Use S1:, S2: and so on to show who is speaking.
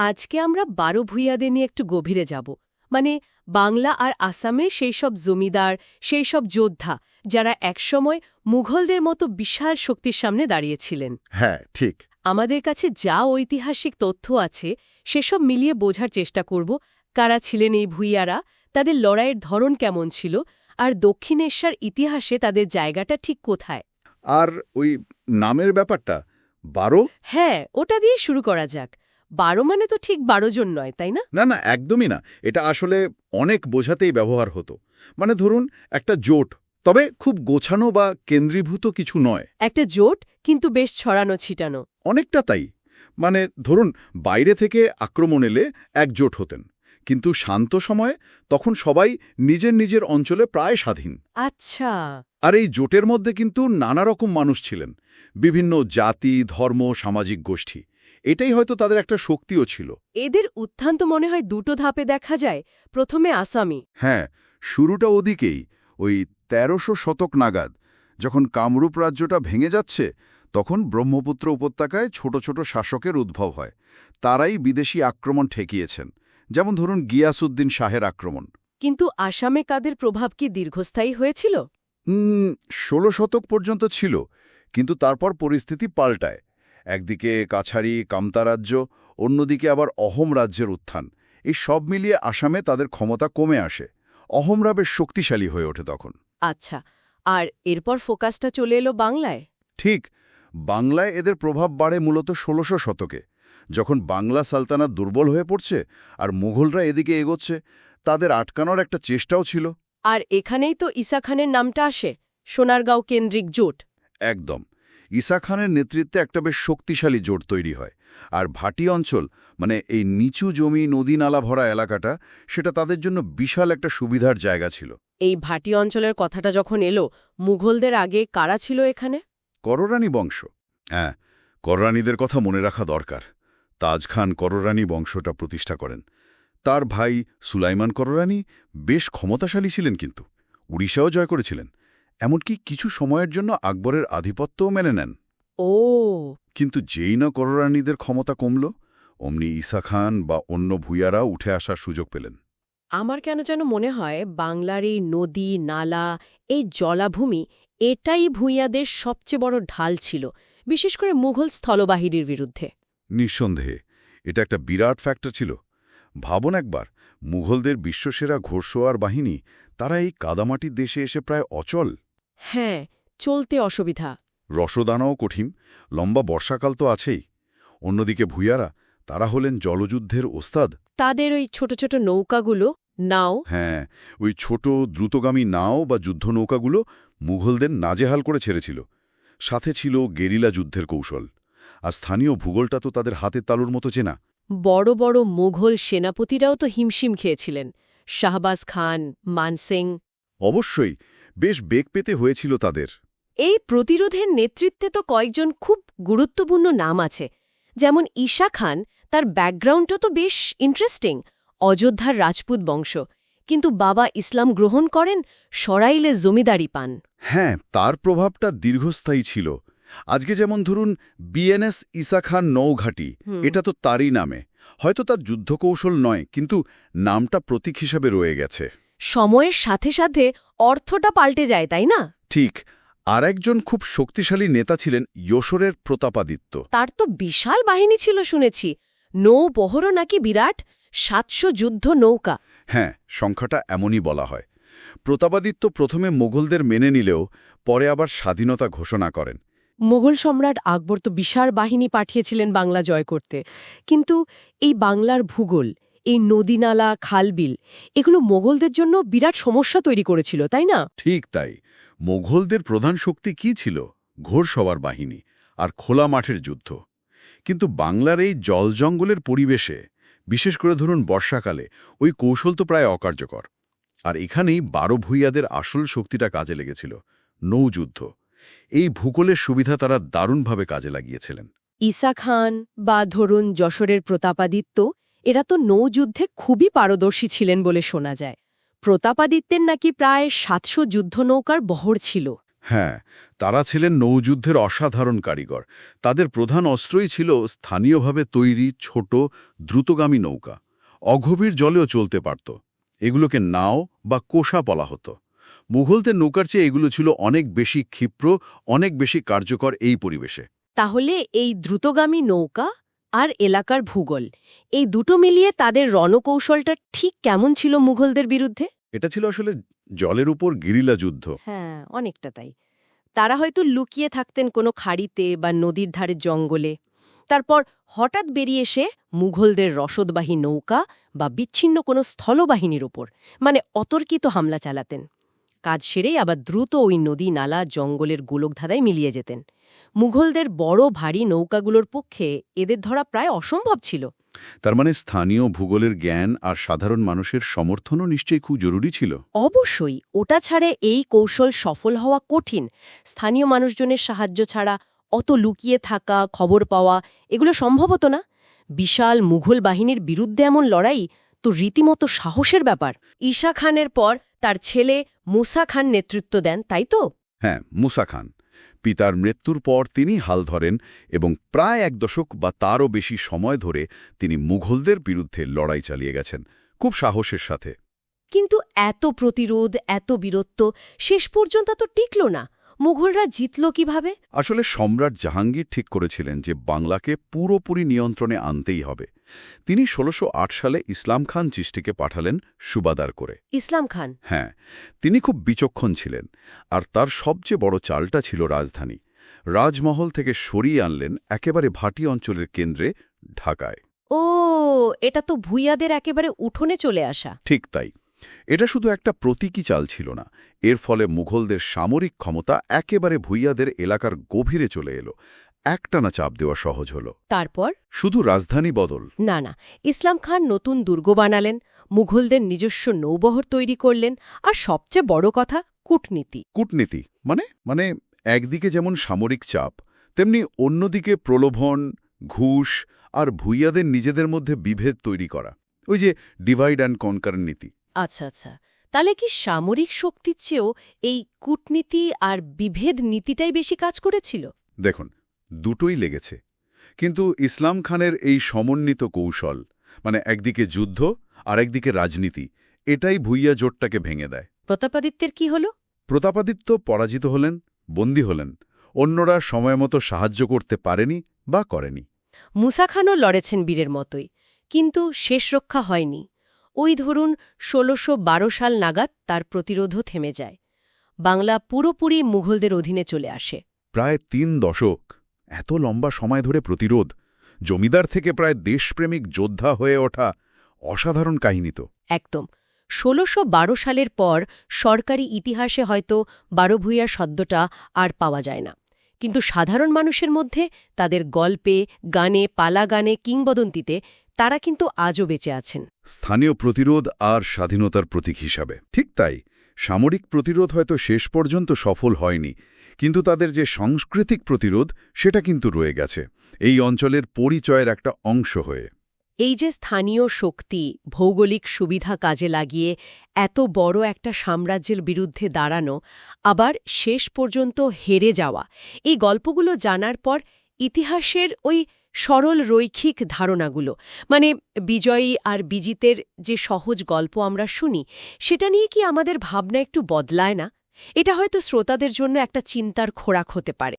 S1: আজকে আমরা বারো ভূঁইয়াদের নিয়ে একটু গভীরে যাব। মানে বাংলা আর আসামে সেই সব জমিদার সেই সব যোদ্ধা যারা একসময় মুঘলদের মতো বিশাল শক্তির সামনে দাঁড়িয়েছিলেন।
S2: হ্যাঁ ঠিক।
S1: আমাদের কাছে যা ঐতিহাসিক তথ্য আছে সেসব মিলিয়ে বোঝার চেষ্টা করব কারা ছিলেন এই ভূঁইয়ারা তাদের লড়াইয়ের ধরন কেমন ছিল আর দক্ষিণেশ্বর ইতিহাসে তাদের জায়গাটা ঠিক কোথায়?
S2: আর ওই নামের ব্যাপারটা বারো?
S1: হ্যাঁ ওটা দিয়ে শুরু করা যাক। বারো মানে তো ঠিক বারো জন নয় তাই না?
S2: না না একদমই না। এটা আসলে অনেক বোঝাতেই ব্যবহার হতো। মানে ধরুন একটা জোট তবে খুব গোছানো বা কেন্দ্রীভূত কিছু নয়।
S1: একটা জোট কিন্তু বেশ ছড়ানো ছিটানো।
S2: অনেকটা তাই। মানে ধরুন বাইরে থেকে আক্রমণ এলে একজোট হতেন। কিন্তু শান্ত সময়ে তখন সবাই নিজের নিজের অঞ্চলে প্রায় স্বাধীন।
S1: আচ্ছা।
S2: আর এই জোটের মধ্যে কিন্তু নানা রকম মানুষ ছিলেন। বিভিন্ন জাতি ধর্ম সামাজিক গোষ্ঠী। এটাই হয়তো তাদের একটা শক্তিও ছিল।
S1: এদের উত্থান তো মনে হয় দুটো ধাপে দেখা যায় প্রথমে আসামি।
S2: হ্যাঁ শুরুটা ওদিকেই ওই তেরোশো শতক নাগাদ যখন কামরূপ রাজ্যটা ভেঙে যাচ্ছে তখন ব্রহ্মপুত্র উপত্যকায় ছোট ছোট শাসকের উদ্ভব হয়। তারাই বিদেশি আক্রমণ ঠেকিয়েছেন যেমন ধরুন গিয়াসুদ্দিন শাহের আক্রমণ।
S1: কিন্তু আসামে কাদের প্রভাব কি দীর্ঘস্থায়ী হয়েছিল?
S2: উম, ষোলো শতক পর্যন্ত ছিল কিন্তু তারপর পরিস্থিতি পাল্টায়। একদিকে কাছারি কামতা রাজ্য অন্যদিকে আবার অহোম রাজ্যের উত্থান। এই সব মিলিয়ে আসামে তাদের ক্ষমতা কমে আসে। অহোমরা বেশ শক্তিশালী হয়ে ওঠে তখন।
S1: আচ্ছা আর এরপর ফোকাসটা চলে এলো বাংলায়?
S2: ঠিক বাংলায় এদের প্রভাব বাড়ে মূলত ষোলশো শতকে। যখন বাংলা সালতানাত দুর্বল হয়ে পড়ছে আর মুঘলরা এদিকে এগোচ্ছে তাদের আটকানোর একটা চেষ্টাও ছিল।
S1: আর এখানেই তো ঈসা খানের নামটা আসে সোনারগাঁও কেন্দ্রিক জোট।
S2: একদম। ঈসা খানের নেতৃত্বে একটা বেশ শক্তিশালী জোট তৈরি হয়। আর ভাটি অঞ্চল মানে এই নিচু জমি নদী নালা ভরা এলাকাটা সেটা তাদের জন্য বিশাল একটা সুবিধার জায়গা ছিল।
S1: এই ভাটি অঞ্চলের কথাটা যখন এলো মুঘলদের আগে কারা ছিল এখানে?
S2: কররানী বংশ। হ্যাঁ কররানীদের কথা মনে রাখা দরকার। তাজ খান কররানী বংশটা প্রতিষ্ঠা করেন। তার ভাই সুলাইমান কররানী বেশ ক্ষমতাশালী ছিলেন কিন্তু। উড়িষ্যাও জয় করেছিলেন। এমনকি কিছু সময়ের জন্য আকবরের আধিপত্যও মেনে নেন।
S1: ও।
S2: কিন্তু যেই না কররানীদের ক্ষমতা কমল অমনি ঈসা খান বা অন্য ভূয়ারা উঠে আসার সুযোগ পেলেন।
S1: আমার কেন যেন মনে হয় বাংলার এই নদী নালা এই জলাভূমি এটাই ভূঁইয়াদের সবচেয়ে বড় ঢাল ছিল বিশেষ করে মুঘল স্থলবাহিনীর বিরুদ্ধে।
S2: নিঃসন্দেহে এটা একটা বিরাট ফ্যাক্টর ছিল। ভাবন একবার মুঘলদের বিশ্বসেরা ঘোড়সোয়ার বাহিনী তারা এই কাদামাটির দেশে এসে প্রায় অচল।
S1: হ্যাঁ চলতে অসুবিধা।
S2: রসদানাও কঠিন লম্বা বর্ষাকাল তো আছেই। অন্যদিকে ভূয়ারা তারা হলেন জলযুদ্ধের ওস্তাদ।
S1: তাদের ওই ছোট ছোট নৌকাগুলো নাও।
S2: হ্যাঁ ওই ছোট দ্রুতগামী নাও বা যুদ্ধ নৌকাগুলো মুঘলদের নাজেহাল করে ছেড়েছিল। সাথে ছিল গেরিলা যুদ্ধের কৌশল। আর স্থানীয় ভূগোলটা তো তাদের হাতের তালুর মতো চেনা।
S1: বড় বড় মুঘল সেনাপতিরাও তো হিমশিম খেয়েছিলেন। শাহবাজ খান মানসিং।
S2: অবশ্যই বেশ বেগ পেতে হয়েছিল তাদের।
S1: এই প্রতিরোধের নেতৃত্বে তো কয়েকজন খুব গুরুত্বপূর্ণ নাম আছে। যেমন ঈশা খান তার ব্যাকগ্রাউন্ডটা তো বেশ ইন্টারেস্টিং অযোধ্যার রাজপুত বংশ। কিন্তু বাবা ইসলাম গ্রহণ করেন সরাইলে জমিদারি পান।
S2: হ্যাঁ তার প্রভাবটা দীর্ঘস্থায়ী ছিল। আজকে যেমন ধরুন বিএনএস ইসা খান নৌঘাটি এটা তো তারই নামে। হয়তো তার যুদ্ধকৌশল নয় কিন্তু নামটা প্রতীক হিসাবে রয়ে গেছে।
S1: সময়ের সাথে সাথে অর্থটা পাল্টে যায় তাই না?
S2: ঠিক। আর একজন খুব শক্তিশালী নেতা ছিলেন যশোরের প্রতাপাদিত্য।
S1: তার তো বিশাল বাহিনী ছিল শুনেছি। নৌবহরও নাকি বিরাট সাতশো যুদ্ধ নৌকা।
S2: হ্যাঁ সংখ্যাটা এমনই বলা হয়। প্রতাপাদিত্য প্রথমে মোগলদের মেনে নিলেও পরে আবার স্বাধীনতা ঘোষণা করেন।
S1: মোগল সম্রাট আকবর তো বিশাল বাহিনী পাঠিয়েছিলেন বাংলা জয় করতে। কিন্তু এই বাংলার ভূগোল এই নদীনালা খালবিল এগুলো মোগলদের জন্য বিরাট সমস্যা তৈরি করেছিল তাই না?
S2: ঠিক তাই। মোঘলদের প্রধান শক্তি কি ছিল? ঘোড়সবার বাহিনী আর খোলা মাঠের যুদ্ধ। কিন্তু বাংলার এই জল জঙ্গলের পরিবেশে বিশেষ করে ধরুন বর্ষাকালে ওই কৌশল তো প্রায় অকার্যকর। আর এখানেই বারো ভূইয়াদের আসল শক্তিটা কাজে লেগেছিল নৌযুদ্ধ। এই ভূগোলের সুবিধা তারা দারুণভাবে কাজে লাগিয়েছিলেন।
S1: ঈসা খান বা ধরুন যশোরের প্রতাপাদিত্য এরা তো নৌযুদ্ধে খুবই পারদর্শী ছিলেন বলে শোনা যায়। প্রতাপাদিত্যের নাকি প্রায় সাতশো যুদ্ধ নৌকার বহর ছিল।
S2: হ্যাঁ তারা ছিলেন নৌযুদ্ধের অসাধারণ কারিগর। তাদের প্রধান অস্ত্রই ছিল স্থানীয়ভাবে তৈরি ছোট দ্রুতগামী নৌকা। অগভীর জলেও চলতে পারত। এগুলোকে নাও বা কোষা বলা হতো। মুঘলদের নৌকার চেয়ে এগুলো ছিল অনেক বেশি ক্ষিপ্র অনেক বেশি কার্যকর এই পরিবেশে।
S1: তাহলে এই দ্রুতগামী নৌকা আর এলাকার ভূগোল। এই দুটো মিলিয়ে তাদের রণকৌশলটা ঠিক কেমন ছিল মুঘলদের বিরুদ্ধে?
S2: এটা ছিল আসলে জলের উপর গিরিলা যুদ্ধ।
S1: হ্যাঁ অনেকটা তাই। তারা হয়তো লুকিয়ে থাকতেন কোনো খাড়িতে বা নদীর ধারে জঙ্গলে। তারপর হঠাৎ বেরিয়ে এসে মুঘলদের রসদবাহী নৌকা বা বিচ্ছিন্ন কোনো স্থলবাহিনীর ওপর মানে অতর্কিত হামলা চালাতেন। কাজ সেরেই আবার দ্রুত ওই নদী নালা জঙ্গলের গোলকধাঁধায় মিলিয়ে যেতেন। মুঘলদের বড় ভারী নৌকাগুলোর পক্ষে এদের ধরা প্রায় অসম্ভব ছিল।
S2: তার মানে স্থানীয় ভূগোলের জ্ঞান আর সাধারণ মানুষের সমর্থনও নিশ্চয়ই খুব জরুরি ছিল।
S1: অবশ্যই ওটা ছাড়ে এই কৌশল সফল হওয়া কঠিন। স্থানীয় মানুষজনের সাহায্য ছাড়া অত লুকিয়ে থাকা খবর পাওয়া এগুলো সম্ভব হতো না। বিশাল মুঘল বাহিনীর বিরুদ্ধে এমন লড়াই তো রীতিমতো সাহসের ব্যাপার। ঈশা খানের পর তার ছেলে মুসা খান নেতৃত্ব দেন তাই তো?
S2: হ্যাঁ মুসা খান। পিতার মৃত্যুর পর তিনি হাল ধরেন এবং প্রায় এক দশক বা তারও বেশি সময় ধরে তিনি মুঘলদের বিরুদ্ধে লড়াই চালিয়ে গেছেন খুব সাহসের সাথে।
S1: কিন্তু এত প্রতিরোধ এত বীরত্ব শেষ পর্যন্ত তো টিকল না। মুঘলরা জিতল কীভাবে?
S2: আসলে সম্রাট জাহাঙ্গীর ঠিক করেছিলেন যে বাংলাকে পুরোপুরি নিয়ন্ত্রণে আনতেই হবে। তিনি ষোলোশো সালে ইসলাম খান চিষ্টিকে পাঠালেন সুবাদার করে।
S1: ইসলাম খান?
S2: হ্যাঁ তিনি খুব বিচক্ষণ ছিলেন আর তার সবচেয়ে বড় চালটা ছিল রাজধানী। রাজমহল থেকে সরিয়ে আনলেন একেবারে ভাটি অঞ্চলের কেন্দ্রে ঢাকায়।
S1: ও এটা তো ভুইয়াদের একেবারে উঠোনে চলে আসা।
S2: ঠিক তাই। এটা শুধু একটা প্রতীকী চাল ছিল না এর ফলে মুঘলদের সামরিক ক্ষমতা একেবারে ভুইয়াদের এলাকার গভীরে চলে এলো। একটানা চাপ দেওয়া সহজ হল।
S1: তারপর?
S2: শুধু রাজধানী বদল।
S1: না না ইসলাম খান নতুন দুর্গ বানালেন মুঘলদের নিজস্ব নৌবহর তৈরি করলেন আর সবচেয়ে বড় কথা কূটনীতি।
S2: কূটনীতি মানে মানে একদিকে যেমন সামরিক চাপ তেমনি অন্যদিকে প্রলোভন ঘুষ আর ভুইয়াদের নিজেদের মধ্যে বিভেদ তৈরি করা। ওই যে ডিভাইড অ্যান্ড কনকার নীতি।
S1: আচ্ছা আচ্ছা। তাহলে কি সামরিক শক্তির চেয়েও এই কূটনীতি আর বিভেদ নীতিটাই বেশি কাজ করেছিল?
S2: দেখুন দুটোই লেগেছে। কিন্তু ইসলাম খানের এই সমন্বিত কৌশল মানে একদিকে যুদ্ধ আর একদিকে রাজনীতি এটাই ভুইয়া জোটটাকে ভেঙে দেয়।
S1: প্রতাপাদিত্যের কি হল?
S2: প্রতাপাদিত্য পরাজিত হলেন বন্দী হলেন। অন্যরা সময়মতো সাহায্য করতে পারেনি বা করেনি।
S1: মুসা খানও লড়েছেন বীরের মতোই কিন্তু শেষ রক্ষা হয়নি। ওই ধরুন ষোলোশো সাল নাগাদ তার প্রতিরোধও থেমে যায়। বাংলা পুরোপুরি মুঘলদের অধীনে চলে আসে।
S2: প্রায় তিন দশক এত লম্বা সময় ধরে প্রতিরোধ জমিদার থেকে প্রায় দেশপ্রেমিক যোদ্ধা হয়ে ওঠা অসাধারণ কাহিনী তো।
S1: একদম। ষোলোশো সালের পর সরকারি ইতিহাসে হয়তো বারোভূয়া শব্দটা আর পাওয়া যায় না। কিন্তু সাধারণ মানুষের মধ্যে তাদের গল্পে গানে পালা গানে কিংবদন্তিতে তারা কিন্তু আজও বেঁচে আছেন।
S2: স্থানীয় প্রতিরোধ আর স্বাধীনতার প্রতীক হিসাবে। ঠিক তাই সামরিক প্রতিরোধ হয়তো শেষ পর্যন্ত সফল হয়নি কিন্তু তাদের যে সাংস্কৃতিক প্রতিরোধ সেটা কিন্তু রয়ে গেছে এই অঞ্চলের পরিচয়ের একটা অংশ হয়ে।
S1: এই যে স্থানীয় শক্তি ভৌগোলিক সুবিধা কাজে লাগিয়ে এত বড় একটা সাম্রাজ্যের বিরুদ্ধে দাঁড়ানো আবার শেষ পর্যন্ত হেরে যাওয়া এই গল্পগুলো জানার পর ইতিহাসের ওই সরল রৈখিক ধারণাগুলো। মানে বিজয়ী আর বিজিতের যে সহজ গল্প আমরা শুনি, সেটা নিয়ে কি আমাদের ভাবনা একটু বদলায় না? এটা হয়তো শ্রোতাদের জন্য একটা চিন্তার খোরাক হতে পারে।